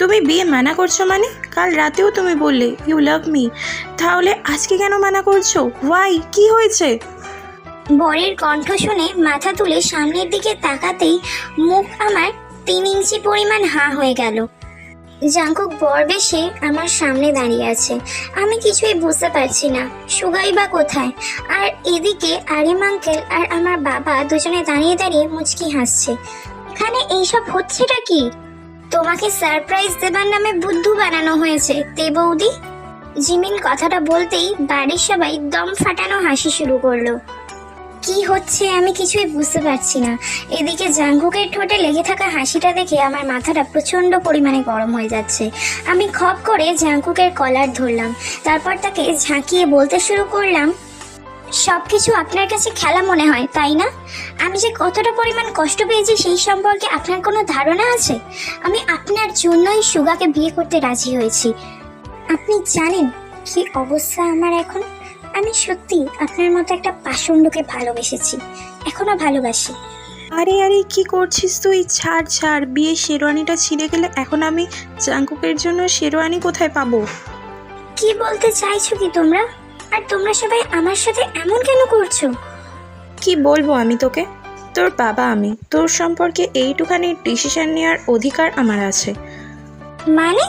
তুমি বিয়ে মানা করছ মানে? কাল রাতেও তুমি বললে ইউ লাভ মি তাহলে আজকে কেন মানা করছ? ওয়াই কি হয়েছে? বরের কণ্ঠ শুনে মাথা তুলে সামনের দিকে তাকাতেই মুখ আমার তিন ইঞ্চি পরিমাণ হা হয়ে গেল। জাঙ্কুক বর বেশে আমার সামনে দাঁড়িয়ে আছে। আমি কিছুই বুঝতে পারছি না, সুগাই বা কোথায়? আর এদিকে আরিম আঙ্কেল আর আমার বাবা দুজনে দাঁড়িয়ে দাঁড়িয়ে মুচকি হাসছে। এখানে এইসব হচ্ছেটা কি? তোমাকে সারপ্রাইজ দেবার নামে বুদ্ধু বানানো হয়েছে, তে বৌদি? জিমিন কথাটা বলতেই বাড়ির সবাই দম ফাটানো হাসি শুরু করল। কি হচ্ছে আমি কিছুই বুঝতে পারছি না। এদিকে জাঙ্গুকের ঠোঁটে লেগে থাকা হাসিটা দেখে আমার মাথাটা প্রচণ্ড পরিমাণে গরম হয়ে যাচ্ছে। আমি খপ করে জাঙ্কুকের কলার ধরলাম, তারপর তাকে ঝাঁকিয়ে বলতে শুরু করলাম সব কিছু আপনার কাছে খেলা মনে হয় তাই না? আমি যে কতটা পরিমাণ কষ্ট পেয়েছি সেই সম্পর্কে আপনার কোনো ধারণা আছে? আমি আপনার জন্যই সুগাকে বিয়ে করতে রাজি হয়েছি। আপনি জানেন কি অবস্থা আমার এখন? আমি সত্যি আপনার মতো একটা পাষণ্ডকে ভালোবেসেছি এখনও ভালোবাসি। আরে আরে কি করছিস তুই? ছাড় ছাড় বিয়ে শেরওয়ানিটা ছিঁড়ে গেলে এখন আমি জাঙ্কুকের জন্য শেরওয়ানি কোথায় পাবো? কি বলতে চাইছো কি তোমরা? আর তোমরা সবাই আমার সাথে এমন কেন করছ? কি বলব আমি তোকে? তোর বাবা আমি। তোর সম্পর্কে এইটুখানি ডিসিশন নেওয়ার অধিকার আমার আছে। মানে?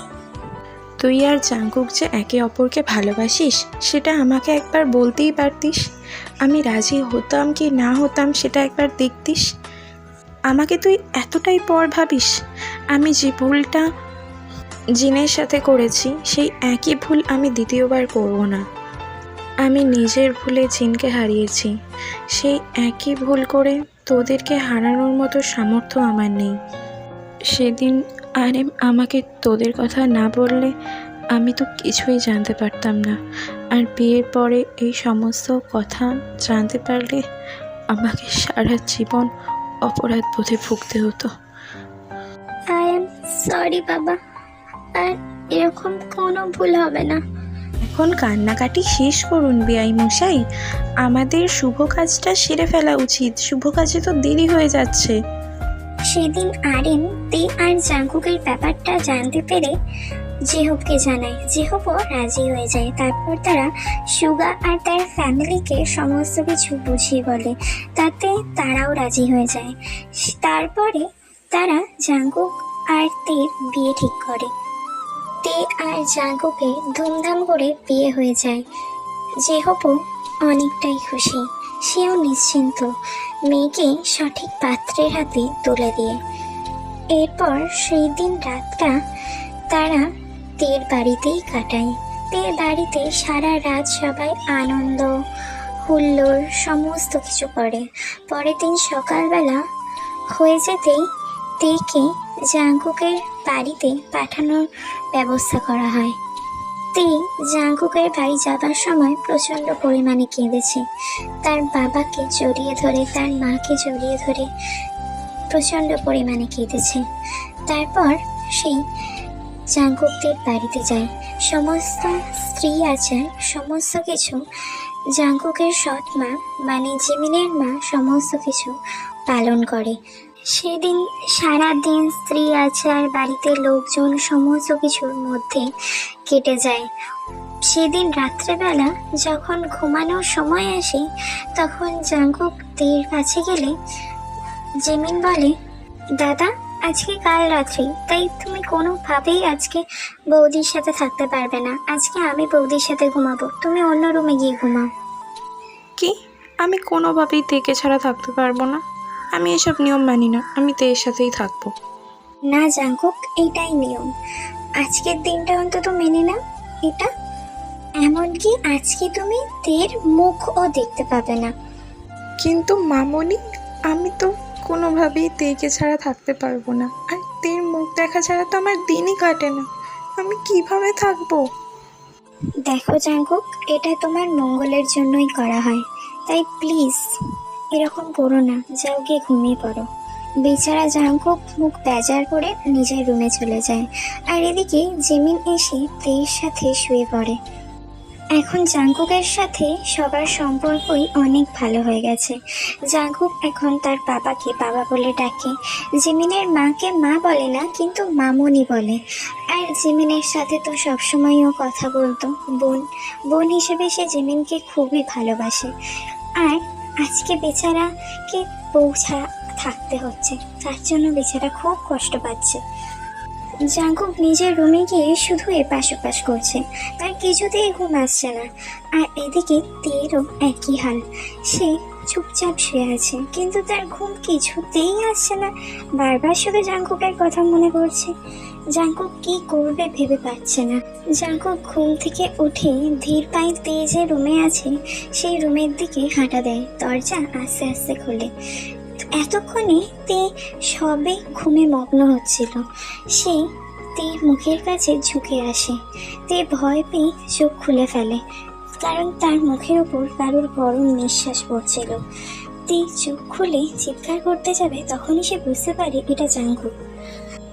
তুই আর জাঙ্কুক যে একে অপরকে ভালোবাসিস সেটা আমাকে একবার বলতেই পারতিস? আমি রাজি হতাম কি না হতাম সেটা একবার দেখতিস? আমাকে তুই এতটাই পর ভাবিস? আমি যে ভুলটা জিনের সাথে করেছি সেই একই ভুল আমি দ্বিতীয়বার করব না। আমি নিজের ভুলে জিনকে হারিয়েছি। সেই একই ভুল করে তোদেরকে হারানোর মতো সামর্থ্য আমার নেই। সেদিন আরে আমাকে তোদের কথা না বললে আমি তো কিছুই জানতে পারতাম না। আর বিয়ের পরে এই সমস্ত কথা জানতে পারলে আমাকে সারা জীবন অপরাধ বোধে ভুগতে হতো। সরি বাবা। আর এরকম কোনো ভুল হবে না। এখন কান্নাকাটি শেষ করুন বেআই মশাই আমাদের শুভ কাজটা সেরে ফেলা উচিত। শুভ কাজে তো দেরি হয়ে যাচ্ছে। সেদিন আরেন, তে আর জাঙ্কুকের ব্যাপারটা জানতে পেরে জেহবকে জানায়। জেহবও রাজি হয়ে যায়। তারপর তারা সুগা আর তার ফ্যামিলিকে সমস্ত কিছু বুঝিয়ে বলে। তাতে তারাও রাজি হয়ে যায়। তারপরে তারা জাঙ্কুক আর তের বিয়ে ঠিক করে। তে আর জাঙ্কুকে ধুমধাম করে বিয়ে হয়ে যায়। জেহবও অনেকটাই খুশি, সেও নিশ্চিন্ত। মেয়েকে সঠিক পাত্রের হাতে তুলে দিয়ে। এরপর সেই দিন রাতটা তারা তের বাড়িতেই কাটায়। তের বাড়িতে সারা রাত সবাই আনন্দ, হুল্লোড়, সমস্ত কিছু করে। পরের দিন সকালবেলা হয়ে যেতেই তেকে জাঙ্কুকের বাড়িতে পাঠানোর ব্যবস্থা করা হয়। তে জাঙ্কুকের বাড়ি যাবার সময় প্রচণ্ড পরিমাণে কেঁদেছে। তার বাবাকে জড়িয়ে ধরে, তার মাকে জড়িয়ে ধরে প্রচণ্ড পরিমাণে কেঁদেছে। তারপর সেই জাঙ্কুকদের বাড়িতে যায়। সমস্ত স্ত্রী আচার সমস্ত কিছু জাঙ্কুকের সৎ মা মানে জিমিনের মা, সমস্ত কিছু পালন করে। সেদিন সারা দিন স্ত্রী আচার বাড়িতে লোকজন সমস্ত কিছুর মধ্যে কেটে যায়। সেদিন রাত্রেবেলা যখন ঘুমানোর সময় আসে, তখন জাঙ্কুক কাছে গেলে জেমিন বলে, দাদা, আজকে কাল রাত্রি, তাই তুমি কোনোভাবেই আজকে বৌদির সাথে থাকতে পারবে না। আজকে আমি বৌদির সাথে ঘুমাবো। তুমি অন্য রুমে গিয়ে ঘুমাও। কি? আমি কোনোভাবেই তেকে ছাড়া থাকতে পারব না। আমি এসব নিয়ম মানি না আমি তো এর সাথেই থাকব। না জাঙ্কুক এইটাই নিয়ম। আজকের দিনটা অন্তত মেনে নাও এটা। এমনকি আজকে তুমি তের মুখও দেখতে পাবে না। কিন্তু মামনি আমি তো কোনোভাবেই তেকে ছাড়া থাকতে পারব না। আর তের মুখ দেখা ছাড়া তো আমার দিনই কাটে না। আমি কীভাবে থাকব? দেখো জাঙ্কুক এটা তোমার মঙ্গলের জন্যই করা হয়। তাই প্লিজ এরকম করো না, যাও গিয়ে ঘুমিয়ে পড়ো। বেচারা জাঙ্কুক মুখ বেজার করে নিজের রুমে চলে যায়। আর এদিকে জেমিন এসে তের সাথে শুয়ে পড়ে। এখন জাঙ্কুকের সাথে সবার সম্পর্কই অনেক ভালো হয়ে গেছে। জাঙ্কুক এখন তার বাবাকে বাবা বলে ডাকে। জিমিনের মাকে মা বলে না, কিন্তু মামনি বলে। আর জিমিনের সাথে তো সবসময় ও কথা বলতো। বোন বোন হিসেবে সে জিমিনকে খুবই ভালোবাসে। আর আজকে বেচারাকে ছাড়া থাকতে হচ্ছে। তার জন্য বেচারা খুব কষ্ট পাচ্ছে। জাঙ্কুক নিজের রুমে গিয়ে শুধু এপাশ ওপাশ করছে। তার কিছুতেই ঘুম আসছে না। আর এদিকে তেরও একই হাল। সে চুপচাপ শুয়ে আছে, কিন্তু তার ঘুম কিছুতেই আসছে না। বারবার শুধু জাঙ্কুকের কথা মনে পড়ছে। জাঙ্কুক কি করবে ভেবে পাচ্ছে না। জাঙ্কুক ঘুম থেকে উঠে ধীর পায়ে তে যে রুমে আছে, সেই রুমের দিকে হাঁটা দেয়। দরজা আস্তে আস্তে খোলে। এতক্ষণে তে সবে ঘুমে মগ্ন হচ্ছিল। সে তে মুখের কাছে ঝুঁকে আসে। তে ভয় পেয়ে চোখ খুলে ফেলে, কারণ তার মুখের ওপর কারোর গরম নিঃশ্বাস পড়ছিল। তে চোখ খুলে চিৎকার করতে যাবে, তখনই সে বুঝতে পারে এটা জাঙ্কুক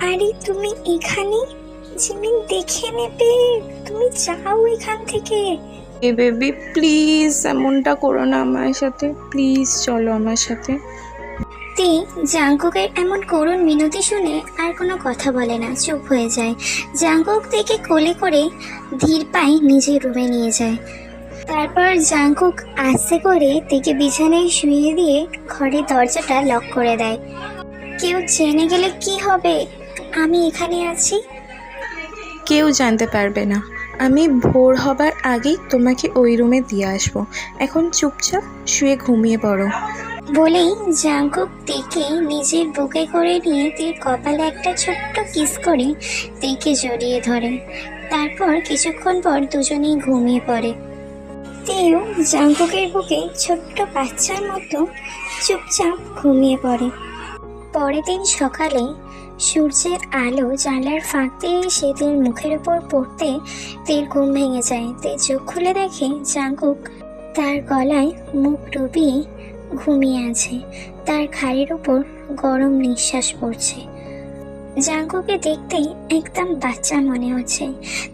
আরে তুমি এখানে? জিমিন দেখে নেবে। তুমি যাও এখান থেকে। এ বেবি প্লিজ এমনটা করো না আমার সাথে। প্লিজ চলো আমার সাথে। তে জাঙ্কুকের এমন করুণ মিনতি শুনে আর কোনো কথা বলে না চুপ হয়ে যায়। জাঙ্কুক থেকে কোলে করে ধীর পায়ে নিজের রুমে নিয়ে যায়। তারপর জাঙ্কুক আস্তে করে তেকে বিছানায় শুয়ে দিয়ে ঘরের দরজাটা লক করে দেয়। কেউ জেনে গেলে কি হবে? আমি এখানে আছি। কেউ জানতে পারবে না। আমি ভোর হবার আগেই তোমাকে ওই রুমে দিয়ে আসব। এখন চুপচাপ শুয়ে ঘুমিয়ে পড়ো। বলেই জাঙ্কুক তেকে নিজের বুকে করে নিয়ে তের কপালে একটা ছোট্ট কিস করে তেকে জড়িয়ে ধরে। তারপর কিছুক্ষণ পর দুজনেই ঘুমিয়ে পড়ে। তেও জাঙ্কুকের বুকে ছোট্ট বাচ্চার মতো চুপচাপ ঘুমিয়ে পড়ে। পরের দিন সকালে সূর্যের আলো জানলার ফাঁক দিয়ে এসে মুখের উপর পড়তে তের ঘুম ভেঙে যায়। তে চোখ খুলে দেখে জাঙ্কুক তার গলায় মুখ ডুবিয়ে ঘুমিয়ে আছে। তার ঘাড়ের উপর গরম নিঃশ্বাস পড়ছে। জাঙ্কুকে দেখতে একদম বাচ্চা মনে হচ্ছে।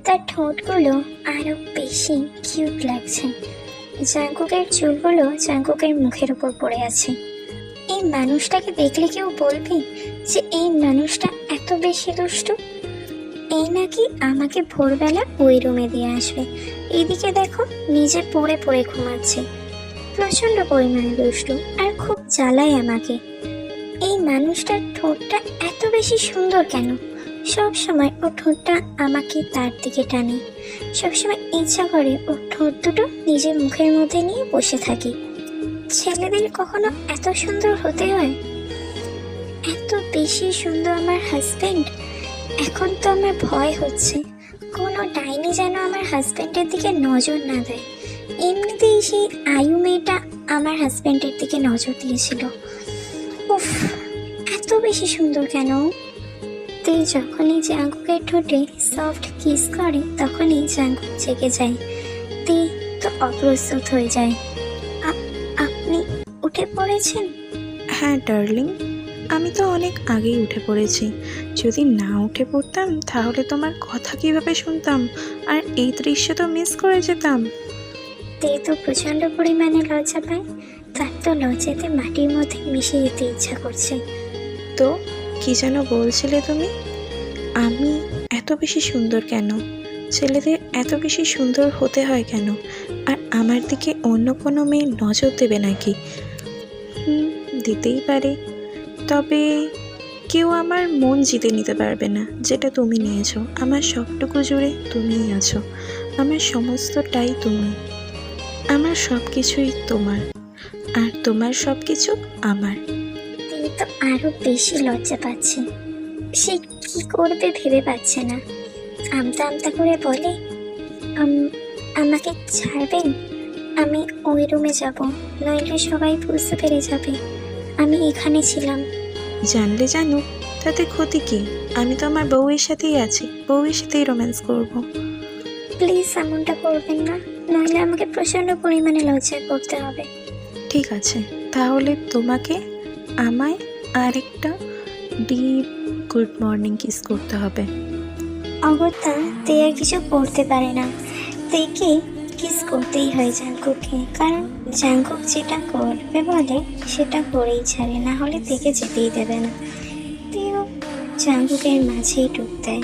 তার ঠোঁটগুলো আরও বেশি কিউট লাগছে। জাঙ্কুকের চুলগুলো জাঙ্কুকের মুখের উপর পড়ে আছে। এই মানুষটাকে দেখলে কেউ বলবে যে এই মানুষটা এত বেশি দুষ্টু। এই নাকি আমাকে ভোরবেলা ওই রুমে দিয়ে আসবে। এদিকে দেখো, নিজে পড়ে পড়ে ঘুমাচ্ছে। প্রচণ্ড পরিমাণে দুষ্টু আর খুব জ্বালায় আমাকে। এই মানুষটার ঠোঁটটা এত বেশি সুন্দর কেন? সব সময় ও ঠোঁটটা আমাকে তার দিকে টানে। সবসময় ইচ্ছা করে ও ঠোঁট দুটো নিজের মুখের মধ্যে নিয়ে বসে থাকি। ছেলেদের কখনো এত সুন্দর হতে হয়? এত বেশি সুন্দর আমার হাজব্যান্ড এখন তো আমার ভয় হচ্ছে। কোনো ডাইনি যেন আমার হাজব্যান্ডের দিকে নজর না দেয়। এমনিতেই সেই আয়ু মেয়েটা আমার হাজব্যান্ডের দিকে নজর দিয়েছিল। উফ, এত বেশি সুন্দর কেন? ও? তে যখনই জাঙ্কুকের ঠোঁটে সফট কিস করে, তখনই জাঙ্কুক জেগে যায়। তে তো অপ্রস্তুত হয়ে যায়। আপনি উঠে পড়েছেন? হ্যাঁ ডার্লিং আমি তো অনেক আগেই উঠে পড়েছি। যদি না উঠে পড়তাম তাহলে তোমার কথা কীভাবে শুনতাম? আর এই দৃশ্য তো মিস করে যেতাম। তে তো প্রচণ্ড পরিমাণে লজ্জা পায়। তার তো লজ্জাতে মাটির মধ্যে মিশে যেতে ইচ্ছা করছে। তো কি যেন বলছিলে তুমি? আমি এত বেশি সুন্দর কেন? ছেলেদের এত বেশি সুন্দর হতে হয় কেন? আর আমার দিকে অন্য কোনো মেয়ে নজর দেবে নাকি? হুম দিতেই পারে। তবে কেউ আমার মন জিতে নিতে পারবে না, যেটা তুমি নিয়েছো। আমার সবটুকু জুড়ে তুমিই আছো। আমার সমস্তটাই তুমি। আমার সব কিছুই তোমার। আর তোমার সব কিছু আমার। তে তো আরও বেশি লজ্জা পাচ্ছে। সে কি করবে ভেবে পাচ্ছে না। আমতা আমতা করে বলে, "আম- আমাকে ছাড়বেন? আমি ওই রুমে যাব। নইলে সবাই বুঝতে পেরে যাবে। আমি এখানে ছিলাম। জানলে জানো তাতে ক্ষতি কি? আমি তো আমার বউয়ের সাথেই আছি বউয়ের সাথেই রোম্যান্স করব। প্লিজ এমনটা করবেন না নইলে আমাকে প্রচণ্ড পরিমাণে লজ্জা করতে হবে। ঠিক আছে তাহলে তোমাকে আমায় আরেকটা ডিপ গুড মর্নিং কিস করতে হবে। অগত্যা তে আর কিছু করতে পারে না। তেকে কিস করতেই হয় জাঙ্কুককে কারণ জাঙ্কুক যেটা করবে বলে, সেটা করেই ছাড়ে, না হলে থেকে যেতেই দেবে না। তেও জাঙ্কুকের মাঝেই ডুব দেয়।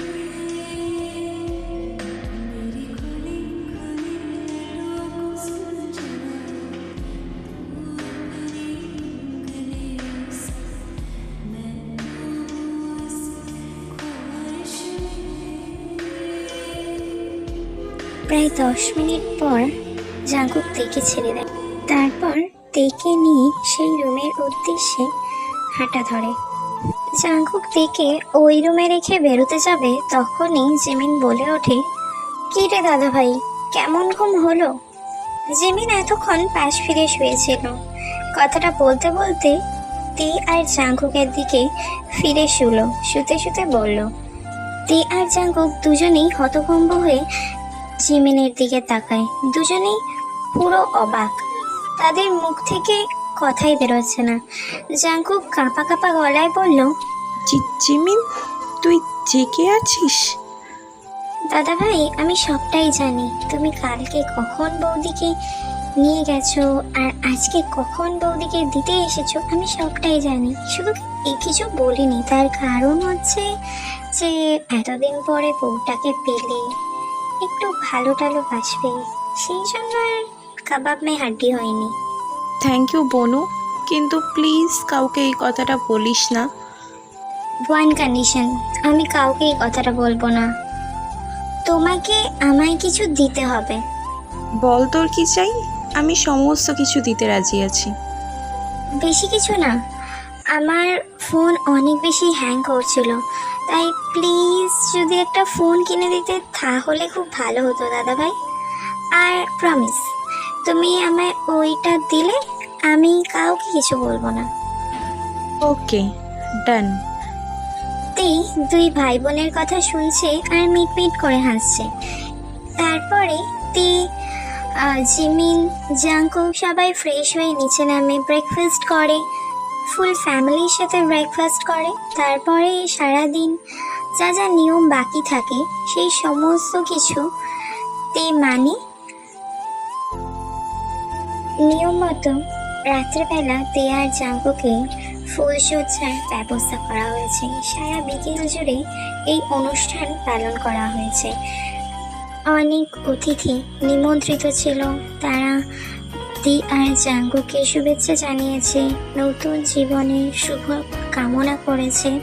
প্রায় দশ মিনিট পর জাঙ্কুক তেকে ছেড়ে দেয়। তারপর তেকে নিয়ে সেই রুমের উদ্দেশ্যে হাঁটা ধরে। জাঙ্কুক তেকে ওই রুমে রেখে বেরোতে যাবে তখনই জিমিন বলে ওঠে, কি রে দাদা ভাই কেমন ঘুম হলো? জিমিন এতক্ষণ পাশ ফিরে শুয়েছিল। কথাটা বলতে বলতে তে আর জাঙ্কুকের দিকে ফিরে শুলো, শুতে শুতে বলল তে আর জাঙ্কুক দুজনেই হতভম্ব হয়ে জিমিনের দিকে তাকায়। দুজনেই পুরো অবাক। তাদের মুখ থেকে কথাই বেরোচ্ছে না। জাঙ্কুক কাঁপা কাঁপা গলায় বলল জিমিন তুই জেগে আছিস? দাদা ভাই আমি সবটাই জানি। তুমি কালকে কখন বৌদিকে নিয়ে গেছো আর আজকে কখন বৌদিকে দিতে এসেছ আমি সবটাই জানি। শুধু এই কিছু বলিনি তার কারণ হচ্ছে যে এতদিন পরে বউটাকে পেলে একটু ভালো টালো বাসবে। সেই জন্য আর কাবাব মে হাড্ডি হয়নি। থ্যাংক ইউ বনু। কিন্তু প্লিজ কাউকে এই কথাটা বলিস না। ওয়ান কন্ডিশন আমি কাউকে এই কথাটা বলব না। তোমাকে আমায় কিছু দিতে হবে। বল তোর কি চাই? আমি সমস্ত কিছু দিতে রাজি আছি। বেশি কিছু না। আমার ফোন অনেক বেশি হ্যাং করছিল। তাই প্লিজ যদি একটা ফোন কিনে দিতে তাহলে খুব ভালো হতো দাদা ভাই আর প্রমিস তুমি আমায় ওইটা দিলে আমি কাউকে কিছু বলব না। ওকে ডান। তেই দুই ভাই বোনের কথা শুনছে আর মিট মিট করে হাসছে। তারপরে তে জিমিন জাঙ্কু সবাই ফ্রেশ হয়ে নিচে নামে ব্রেকফাস্ট করে। ফুল ফ্যামিলির সাথে ব্রেকফাস্ট করে। তারপরে সারাদিন যা যা নিয়ম বাকি থাকে সেই সমস্ত কিছু তে মানে নিয়ম মতো রাত্রেবেলা তে আর জাঙ্কুকে ফুলসজ্জার ব্যবস্থা করা হয়েছে। সারা বিকেল জুড়ে এই অনুষ্ঠান পালন করা হয়েছে। অনেক অতিথি নিমন্ত্রিত ছিল। তারা দি আর জাঙ্গুকে শুভেচ্ছা জানিয়েছে, নতুন জীবনের শুভ কামনা করেছে।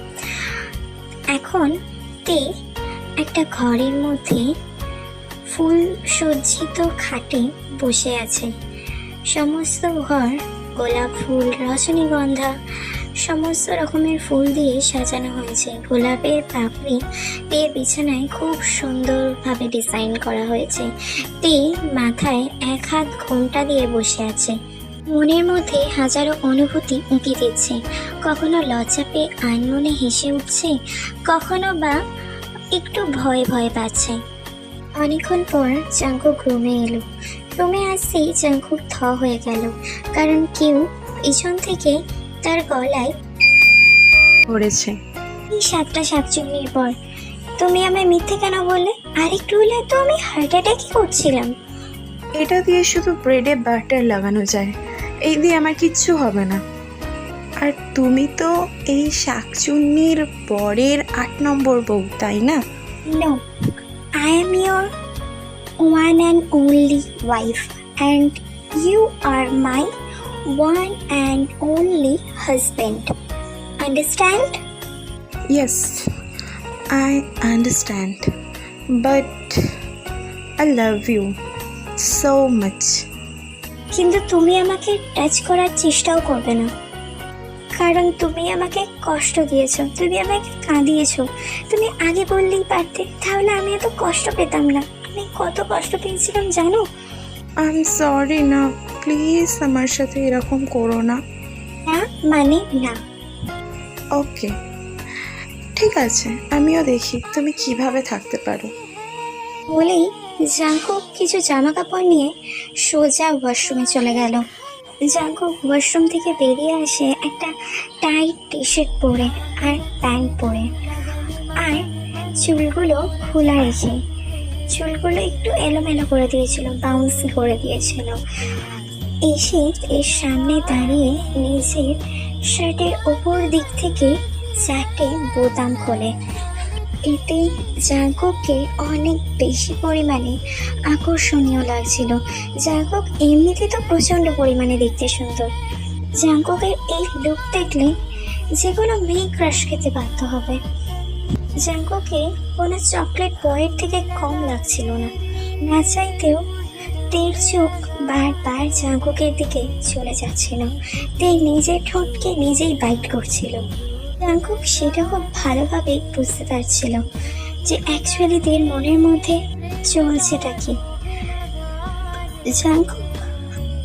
এখন তে একটা ঘরের মধ্যে ফুল সজ্জিত খাটে বসে আছে। সমস্ত ঘর, গোলাপ ফুল রজনীগন্ধা সমস্ত রকমের ফুল দিয়ে সাজানো হয়েছে। গোলাপের পাপড়ি দিয়ে বিছানায় খুব সুন্দরভাবে ডিজাইন করা হয়েছে। তে মাথায় এক হাত ঘোমটা দিয়ে বসে আছে। মনের মধ্যে হাজারো অনুভূতি উঁকি দিচ্ছে। কখনো লজ্জা পেয়ে আনমনে হেসে উঠছে, কখনো বা একটু ভয় ভয় পাচ্ছে অনেকক্ষণ পর জাঙ্কুক ঘুমে এলো। রুমে আসতেই জাঙ্কুক থ হয়ে গেল। কারণ কেউ পিছন থেকে তার গলায় পড়েছে। এই সাতটা সাতচল্লিশ পর তুমি আমায় মিথ্যে কেন বললে? আর একটু হলে তো আমি হার্ট অ্যাটাকই করছিলাম। এটা দিয়ে শুধু ব্রেডে বাটার লাগানো যায়। এই দিয়ে আমার কিচ্ছু হবে না। আর তুমি তো এই শাকচুন্নির পরের আট নম্বর বউ তাই না? No I am your one and only wife and you are my one and only husband understand Yes, I understand. But I love you so much. কিন্তু তুমি আমাকে টাচ করার চেষ্টাও করবে না। কারণ তুমি আমাকে কষ্ট দিয়েছ তুমি আমাকে কাঁদিয়েছো। তুমি আগে বললেই পারতে তাহলে আমি এত কষ্ট পেতাম না। আমি কত কষ্ট পেয়েছিলাম জানো? I'm সরি না প্লিজ আমার সাথে এরকম করো না। না মানে না। ওকে ঠিক আছে আমিও দেখি তুমি কীভাবে থাকতে পারো। বলেই জাঙ্কুক কিছু জামা কাপড় নিয়ে সোজা ওয়াশরুমে চলে গেল। জাঙ্কুক ওয়াশরুম থেকে বেরিয়ে আসে একটা টাইট টি শার্ট পরে আর প্যান্ট পরে। আর চুলগুলো খোলা রেখে চুলগুলো একটু এলোমেলো করে দিয়েছিল বাউন্সি করে দিয়েছিল। এসে এর সামনে দাঁড়িয়ে নিজের শার্টের ওপর দিক থেকে চারটে বোতাম খোলে। এতে জাগককে অনেক বেশি পরিমাণে আকর্ষণীয় লাগছিল। জাগক এমনিতে তো প্রচণ্ড পরিমাণে দেখতে সুন্দর। জাগকের এই লুক দেখলে যে কোনো মেয়ে ক্রাশ খেতে বাধ্য হবে। জাঙ্কুকে কোনো চকলেট বয়ের থেকে কম লাগছিল না। না চাইতেও তের চোখ বারবার জাঙ্কুকের দিকে চলে যাচ্ছিল। তে নিজের ঠোঁটকে নিজেই বাইট করছিল। জাঙ্কুক সেটা খুব ভালোভাবে বুঝতে পারছিল যে অ্যাকচুয়ালি দের মনের মধ্যে চলছেটা কি। জাঙ্কুক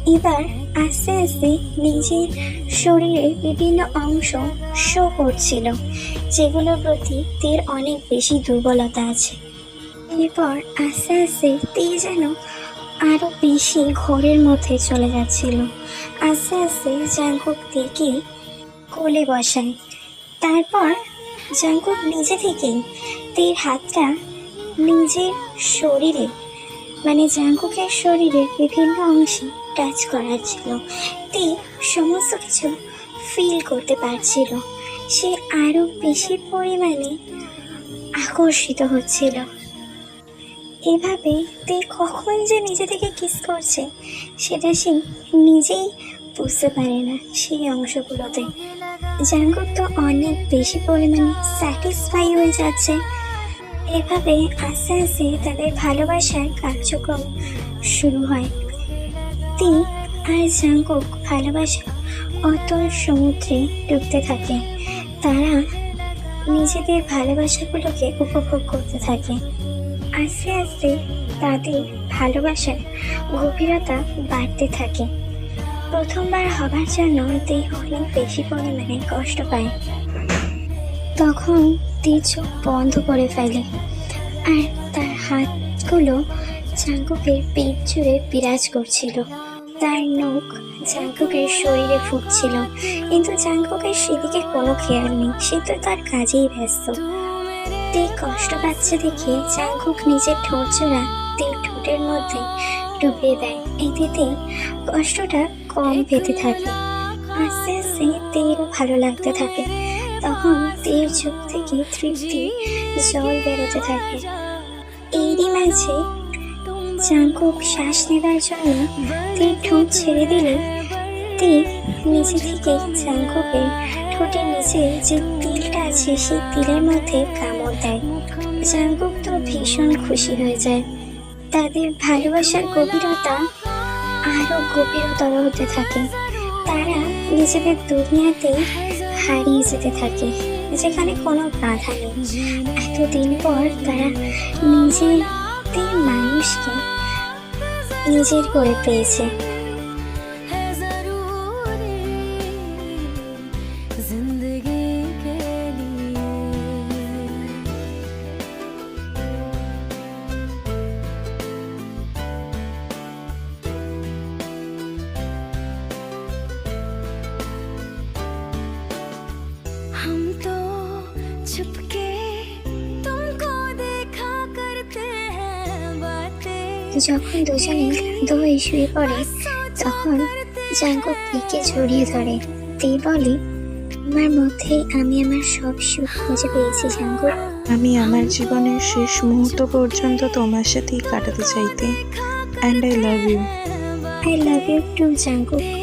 এবার আস্তে আস্তে নিজের শরীরের বিভিন্ন অংশ শো করছিল, যেগুলোর প্রতি তের অনেক বেশি দুর্বলতা আছে। এরপর আস্তে আস্তে তে যেন আরও বেশি ঘোরের মধ্যে চলে যাচ্ছিল। আস্তে আস্তে জাঙ্কুক তেকে কোলে বসায়। তারপর জাঙ্কুক নিজে থেকেই তের হাতটা নিজের শরীরে মানে জাঙ্কুকের শরীরের বিভিন্ন অংশে টাচ করাচ্ছিল তে সমস্ত কিছু ফিল করতে পারছিল। সে আরও বেশি পরিমাণে আকর্ষিত হচ্ছিল। এভাবে তে কখন যে নিজে থেকে কিস করছে, সেটা সে নিজেই বুঝতে পারে না সেই অংশগুলোতে। জাঙ্গুক তো অনেক বেশি পরিমাণে স্যাটিসফাই হয়ে যাচ্ছে। এভাবে আস্তে আস্তে তাদের ভালোবাসার কার্যক্রম শুরু হয়। তি আর জাঙ্কুক ভালোবাসা অতল সমুদ্রে ডুবতে থাকে। তারা নিজেদের ভালোবাসাগুলোকে উপভোগ করতে থাকে। আস্তে আস্তে তাদের ভালোবাসার গভীরতা বাড়তে থাকে। প্রথমবার হবার জন্য তে অনেক বেশি পরিমাণে কষ্ট পায়। তখন তে চোখ বন্ধ করে ফেলে আর তার হাতগুলো জাঙ্কুকের পেট জুড়ে বিরাজ করছিল। তার নখ জাঙ্কুকের শরীরে ফুটছিল। কিন্তু জাঙ্কুকের সেদিকে কোনো খেয়াল নেই। সে তো তার কাজেই ব্যস্ত। তে কষ্ট পাচ্ছে দেখে জাঙ্কুক নিজের ঠোঁট তে ঠোঁটের মধ্যে ডুবিয়ে দেয়। এতে কষ্টটা কম পেতে থাকে। আস্তে আস্তে তেরও ভালো লাগতে থাকে। তখন তের চোখ থেকে তৃপ্তি জল বেরোতে থাকে। এরই মাঝে জাঙ্কুক শ্বাস নেবার জন্য তীর ঠোঁট ছেড়ে দিলে, তীর নিচে থেকে জাঙ্কুকের ঠোঁটের নিচে যে তিলটা আছে, সেই তিলের মধ্যে কামড় দেয়। জাঙ্কুক তো ভীষণ খুশি হয়ে যায়। তাদের ভালোবাসার গভীরতা আরও গভীরতর হতে থাকে। তারা নিজেদের দুনিয়াতে হারিয়ে যেতে থাকে, যেখানে কোনো বাধা নেই। এতদিন পর তারা নিজেদের মানুষকে নিজের করে পেয়েছে। যখন দুজনে ক্লান্ত হয়ে শুয়ে পড়ে তখন জাঙ্গক পিকে জড়িয়ে ধরে। তে বলে আমার মধ্যে আমি আমার সব সুখ খুঁজে পেয়েছি জাঙ্গক আমি আমার জীবনের শেষ মুহূর্ত পর্যন্ত তোমার সাথেই কাটাতে চাইতে। And I love you I love you too Jungkook